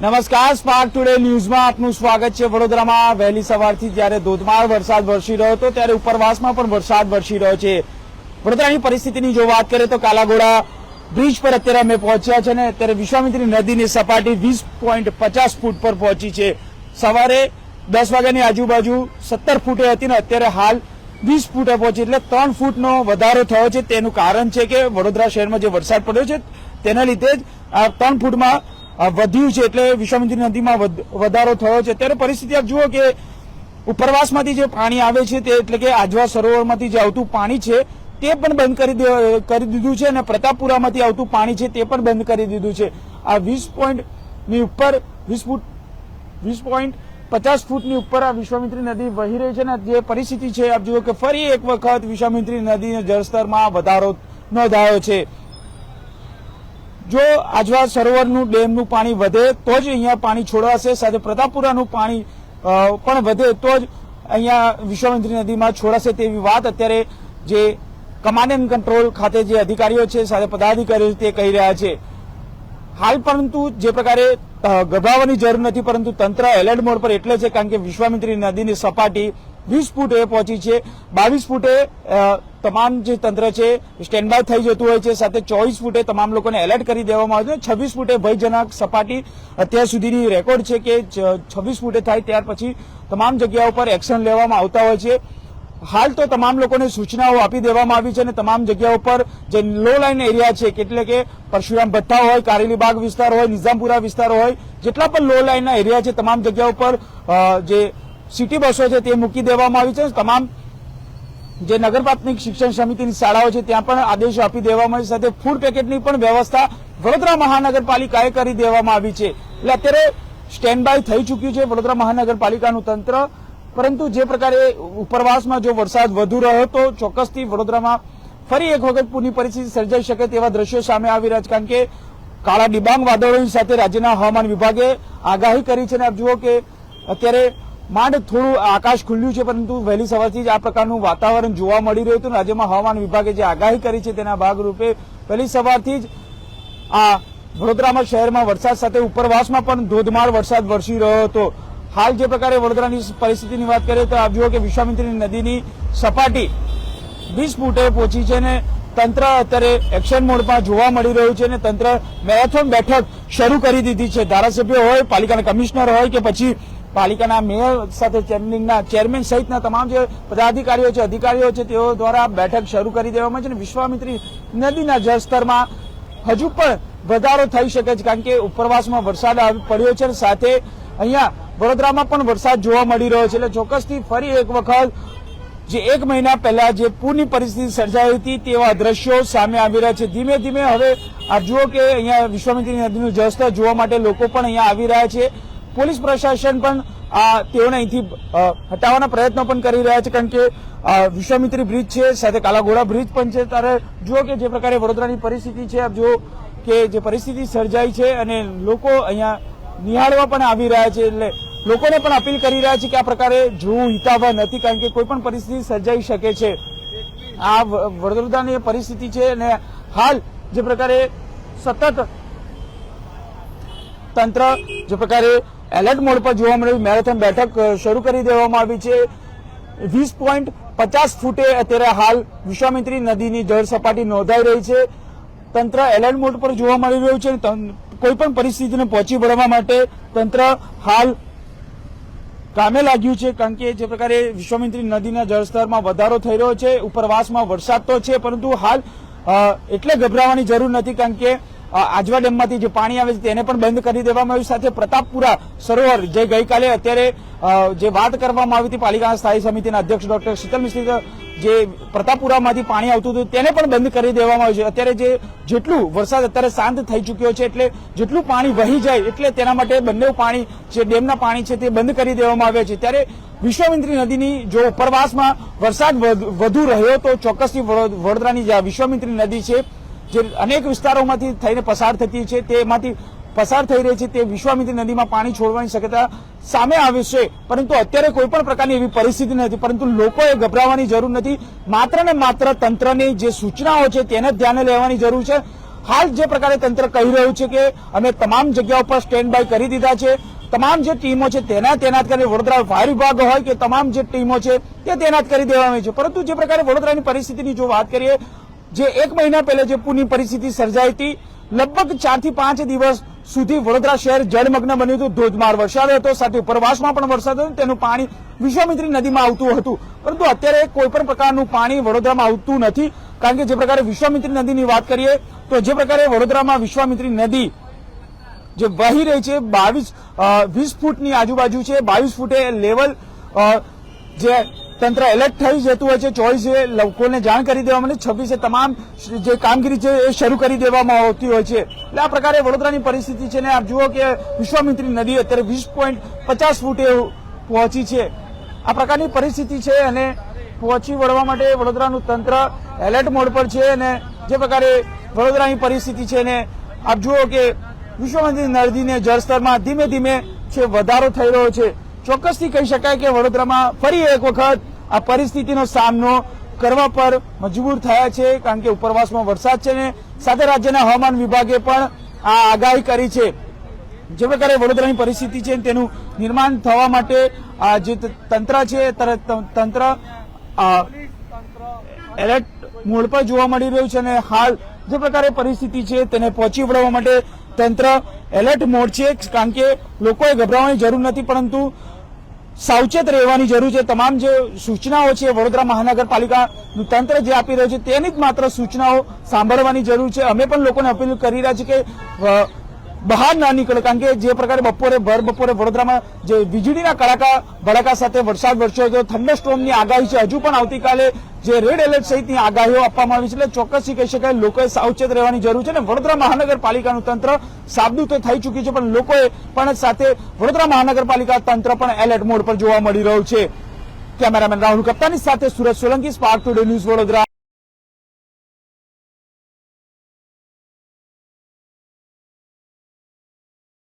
નમસ્કાર spark today ન્યૂઝમાં આપનું સ્વાગત છે વડોદરામાં. વહેલી સવારથી જ્યારે ધોધમાર વરસાદ વરસી રહ્યો હતો, ત્યારે ઉપરવાસમાં પણ વરસાદ વરસી રહ્યો છે. વડોદરાની પરિસ્થિતિની જો વાત કરીએ તો કાલાઘોડા બ્રિજ પર અત્યારે અમે પહોંચ્યા છે ને અત્યારે વિશ્વામિત્રી નદીની સપાટી વીસ પોઈન્ટ પચાસ ફૂટ પર પહોંચી છે. સવારે દસ વાગ્યાની આજુબાજુ સત્તર ફૂટે હતી ને અત્યારે હાલ વીસ ફૂટે પહોંચી એટલે ત્રણ ફૂટનો વધારો થયો છે. તેનું કારણ છે કે વડોદરા શહેરમાં જે વરસાદ પડ્યો છે, તેના લીધે જ આ ત્રણ ફૂટમાં વધ્યું છે એટલે વિશ્વામિત્રી નદીમાં વધારો થયો છે. અત્યારે પરિસ્થિતિ આપ જુઓ કે ઉપરવાસમાંથી જે પાણી આવે છે તે એટલે કે આજવા સરોવરમાંથી જે આવતું પાણી છે તે પણ બંધ કરી કરી દીધું છે અને પ્રતાપપુરામાંથી આવતું પાણી છે તે પણ બંધ કરી દીધું છે. આ વીસ પોઈન્ટની ઉપર, વીસ ફૂટ, વીસ પોઈન્ટ પચાસ ફૂટની ઉપર આ વિશ્વામિત્રી નદી વહી રહી છે ને જે પરિસ્થિતિ છે, આપ જુઓ કે ફરી એક વખત વિશ્વામિત્રી નદીના જળસ્તરમાં વધારો નોંધાયો છે. જો આજવા સરોવરનું ડેમનું પાણી વધે, તો જ અહીંયા પાણી છોડાશે સાથે પ્રતાપપુરાનું પાણી પણ વધે, તો જ અહીંયા વિશ્વામિત્રી નદીમાં છોડાશે તેવી વાત અત્યારે જે કમાન્ડ એન્ડ કંટ્રોલ ખાતે જે અધિકારીઓ છે, સાથે પદાધિકારીઓ તે કહી રહ્યા છે. હાલ પરંતુ જે પ્રકારે ગભાવવાની જરૂર નથી, પરંતુ તંત્ર એલર્ટ મોડ પર એટલે છે, કારણ કે વિશ્વામિત્રી નદીની સપાટી વીસ ફૂટે પહોંચી છે. બાવીસ ફૂટે તમામ જે તંત્ર છે સ્ટેન્ડબાય થઈ જતું હોય છે, સાથે ચોવીસ ફૂટે તમામ લોકોને એલર્ટ કરી દેવામાં આવે છે. છવ્વીસ ફૂટે ભયજનક સપાટી અત્યાર સુધીની રેકોર્ડ છે કે છવ્વીસ ફૂટે થાય ત્યાર પછી તમામ જગ્યાઓ પર એક્શન લેવામાં આવતા હોય છે. હાલ તો તમામ લોકોને સૂચનાઓ આપી દેવામાં આવી છે અને તમામ જગ્યાઓ પર જે લો લાઇન એરિયા છે, એટલે કે પરશુરામ ભથ્થા હોય, કારેલી બાગ વિસ્તાર હોય, નિઝામપુરા વિસ્તાર હોય, જેટલા પણ લો લાઇનના એરિયા છે, તમામ જગ્યાઓ પર જે સિટી બસો છે તે મૂકી દેવામાં આવી છે તમામ જે નગર પ્રાથમિક શિક્ષણ સમિતિની શાળાઓ છે, ત્યાં પણ આદેશો આપી દેવામાં સાથે ફૂડ પેકેટની પણ વ્યવસ્થા વડોદરા મહાનગરપાલિકાએ કરી દેવામાં આવી છે. એટલે અત્યારે સ્ટેન્ડ બાય થઈ ચૂક્યું છે વડોદરા મહાનગરપાલિકાનું તંત્ર. પરંતુ જે પ્રકારે ઉપરવાસમાં જો વરસાદ વધુ રહ્યો તો ચોક્કસથી વડોદરામાં ફરી એક વખત પૂરની પરિસ્થિતિ સર્જાઈ શકે તેવા દ્રશ્યો સામે આવી રહ્યા છે. કારણ કે કાળા ડિબાંગ વાદળોની સાથે રાજ્યના હવામાન વિભાગે આગાહી કરી છે. અને આપ જુઓ કે અત્યારે માંડ થોડું આકાશ ખુલ્યું છે, પરંતુ વહેલી સવારથી જ આ પ્રકારનું વાતાવરણ જોવા મળી રહ્યું હતું રાજ્યમાં હવામાન વિભાગે જે આગાહી કરી છે તેના ભાગરૂપે વહેલી સવારથી જ આ વડોદરામાં શહેરમાં વરસાદ સાથે ઉપરવાસમાં પણ ધોધમાર વરસાદ વરસી રહ્યો હતો. હાલ જે પ્રકારે વડોદરાની પરિસ્થિતિની વાત કરીએ તો આપ જુઓ કે વિશ્વામિત્રી નદીની સપાટી વીસ ફૂટે પહોંચી છે અને તંત્ર અત્યારે એક્શન મોડમાં જોવા મળી રહ્યું છે અને તંત્ર મેરેથોન બેઠક શરૂ કરી દીધી છે. ધારાસભ્ય હોય, પાલિકાના કમિશનર હોય કે પછી પાલિકાના મેયર સાથે ચેરમેનના ચેરમેન સહિતના તમામ જે પદાધિકારીઓ છે, અધિકારીઓ છે, તેઓ દ્વારા બેઠક શરૂ કરી દેવામાં છે અને વિશ્વામિત્રી નદીના જળસ્તરમાં હજુ પણ વધારો થઈ શકે છે, કારણ કે ઉપરવાસમાં વરસાદ પડ્યો છે સાથે અહીંયા વડોદરામાં પણ વરસાદ જોવા મળી રહ્યો છે. એટલે ચોક્કસથી ફરી એક વખત જે એક મહિના પહેલા જે પૂરની પરિસ્થિતિ સર્જાઈ હતી, તેવા દ્રશ્યો સામે આવી રહ્યા છે. ધીમે ધીમે હવે આપ જુઓ કે અહીંયા વિશ્વામિત્રી નદીનું જળસ્તર જોવા માટે લોકો પણ અહીંયા આવી રહ્યા છે. પોલીસ પ્રશાસન પણ આ તેઓને અહીંથી હટાવવાના પ્રયત્નો પણ કરી રહ્યા છે, કારણ કે વિશ્વામિત્રી બ્રિજ છે, સાથે કાલાઘોડા બ્રિજ પણ છે. ત્યારે જુઓ કે જે પ્રકારે વડોદરાની પરિસ્થિતિ છે જુઓ કે જે પરિસ્થિતિ સર્જાઈ છે અને લોકો અહીંયા નિહાળવા પણ આવી રહ્યા છે, એટલે લોકોને પણ અપીલ કરી રહ્યા છે કે આ પ્રકારે જોવું, હિતાવહ નથી, કારણ કે કોઈ પણ પરિસ્થિતિ સર્જાઈ શકે છે. આ વડોદરાની પરિસ્થિતિ છે અને હાલ જે પ્રકારે સતત તંત્ર જે પ્રકારે એલર્ટ મોડ પર જોવા મળ્યું. મેરેથોન બેઠક શરૂ કરી દેવામાં આવી છે. વીસ પોઈન્ટ પચાસ ફૂટે અત્યારે હાલ વિશ્વામિત્રી નદીની જળ સપાટી નોંધાઈ રહી છે. તંત્ર એલર્ટ મોડ પર જોવા મળી રહ્યું છે કોઈપણ કોઈ પરિસ્થિતિને પહોંચી વળવા માટે તંત્ર હાલ કામે લાગ્યું છે, કારણ કે જે પ્રકારે વિશ્વામિત્રી નદીના જળસ્તરમાં વધારો થઈ રહ્યો છે, ઉપરવાસમાં વરસાદ તો છે, પરંતુ હાલ એટલે ગભરાવાની જરૂર નથી, કારણ કે આજવા ડેમમાંથી જે પાણી આવે છે તેને પણ બંધ કરી દેવામાં આવ્યું સાથે પ્રતાપપુરા સરોવર, જે ગઈકાલે અત્યારે જે વાત કરવામાં આવી હતી પાલિકાના સ્થાયી સમિતિના અધ્યક્ષ ડોક્ટર શીતલ મિશ્રી જે પ્રતાપપુરામાંથી પાણી આવતું હતું તેને પણ બંધ કરી દેવામાં આવ્યું છે. અત્યારે જે જેટલું વરસાદ અત્યારે શાંત થઈ ચૂક્યો છે એટલે જેટલું પાણી વહી જાય એટલે તેના માટે બંને પાણી, જે ડેમના પાણી છે તે બંધ કરી દેવામાં આવ્યા છે. ત્યારે વિશ્વામિત્રી નદીની જો ઉપરવાસમાં વરસાદ વધ- રહ્યો તો ચોક્કસથી વડો- વડોદરાની જે વિશ્વામિત્રી નદી છે જે અનેક વિસ્તારોમાંથી થઈને પસાર થતી છે, તેમાંથી પસાર થઈ રહી છે, તે વિશ્વામિત્રી નદીમાં પાણી છોડવાની શક્યતા સામે આવી છે. પરંતુ અત્યારે કોઈ પણ પ્રકારની એવી પરિસ્થિતિ નથી, પરંતુ લોકોએ ગભરાવાની જરૂર નથી. માત્ર ને માત્ર તંત્રની જે સૂચનાઓ છે, તેને ધ્યાને લેવાની જરૂર છે. હાલ જે પ્રકારે તંત્ર કહી રહ્યું છે કે અમે તમામ જગ્યાઓ પર સ્ટેન્ડ બાય કરી દીધા છે. તમામ જે ટીમો છે, તેના તૈનાત કરીને વડોદરા ફાયર વિભાગ હોય કે તમામ જે ટીમો છે, તે તૈનાત કરી દેવામાં આવી છે. પરંતુ જે પ્રકારે વડોદરાની પરિસ્થિતિની જો વાત કરીએ જે એક મહિના પહેલા જે પૂરની પરિસ્થિતિ સર્જાઈ હતી, લગભગ ચારથી પાંચ દિવસ સુધી વડોદરા શહેર જળમગ્ન બન્યું હતું, ધોધમાર વરસાદ હતો. સાથે ઉપરવાસમાં પણ વરસાદ હતો તેનું પાણી વિશ્વામિત્રી નદીમાં આવતું હતું. પરંતુ અત્યારે કોઈ પણ પ્રકારનું પાણી વડોદરામાં આવતું નથી. કારણ કે જે પ્રકારે વિશ્વામિત્રી નદીની વાત કરીએ, તો જે પ્રકારે વડોદરામાં વિશ્વામિત્રી નદી જે વહી રહી છે, બાવીસ વીસ ફૂટની આજુબાજુ છે. બાવીસ ફૂટે લેવલ જે તંત્ર એલર્ટ થઈ જતું હોય છે ચોવીસે લોકોને જાણ કરી દેવામાં અને છવ્વીસે તમામ જે કામગીરી છે એ શરૂ કરી દેવામાં આવતી હોય છે. એટલે આ પ્રકારે વડોદરાની પરિસ્થિતિ છે ને આપ જુઓ કે વિશ્વામિત્રી નદી અત્યારે વીસ પોઈન્ટ પચાસ ફૂટે પહોંચી છે. આ પ્રકારની પરિસ્થિતિ છે અને પહોંચી વળવા માટે વડોદરાનું તંત્ર એલર્ટ મોડ પર છે અને જે પ્રકારે વડોદરાની પરિસ્થિતિ છે ને આપ જુઓ કે વિશ્વમંદિર નદીને જળસ્તરમાં ધીમે ધીમે છે વધારો થઈ રહ્યો છે. ચોક્કસથી કહી શકાય કે વડોદરામાં ફરી એક વખત આ પરિસ્થિતિનો સામનો કરવા પર મજબૂર થયા છે, કારણ કે ઉપરવાસમાં વરસાદ છે ને સાથે રાજ્યના હવામાન વિભાગે પણ આ આગાહી કરી છે. જે પ્રકારે વડોદરાની પરિસ્થિતિ છે તેનું નિર્માણ થવા માટે જે તંત્ર છે તંત્ર એલર્ટ મોડ પર જોવા મળી રહ્યું છે અને હાલ જે પ્રકારે પરિસ્થિતિ છે તેને પહોંચી વળવા માટે તંત્ર એલર્ટ મોડ છે, કારણ કે લોકોએ ગભરાવાની જરૂર નથી, પરંતુ સાવચેત રહેવાની જરૂર છે. તમામ જે સૂચનાઓ છે, વડોદરા મહાનગરપાલિકાનું તંત્ર જે આપી રહ્યું છે, તેની જ માત્ર સૂચનાઓ સાંભળવાની જરૂર છે. અમે પણ લોકોને અપીલ કરી રહ્યા છીએ કે બહાર ના નીકળે, કારણ કે જે પ્રકારે બપોરે ભર, બપોરે વડોદરામાં જે વીજળીના કડાકા ભડાકા સાથે વરસાદ વરસ્યો હતો થંડરસ્ટોમની આગાહી છે. હજુ પણ આવતીકાલે જે રેડ એલર્ટ સહિતની આગાહીઓ આપવામાં આવી છે, એટલે ચોક્કસથી કહી શકાય લોકોએ સાવચેત રહેવાની જરૂર છે અને વડોદરા મહાનગરપાલિકાનું તંત્ર સાબદું તો થઈ ચૂક્યું છે, પણ લોકોએ પણ સાથે વડોદરા મહાનગરપાલિકા તંત્ર પણ એલર્ટ મોડ પર જોવા મળી રહ્યું છે. કેમેરામેન રાહુલ કપ્તાની સાથે Surat Solanki, Spark Today News Vadodara.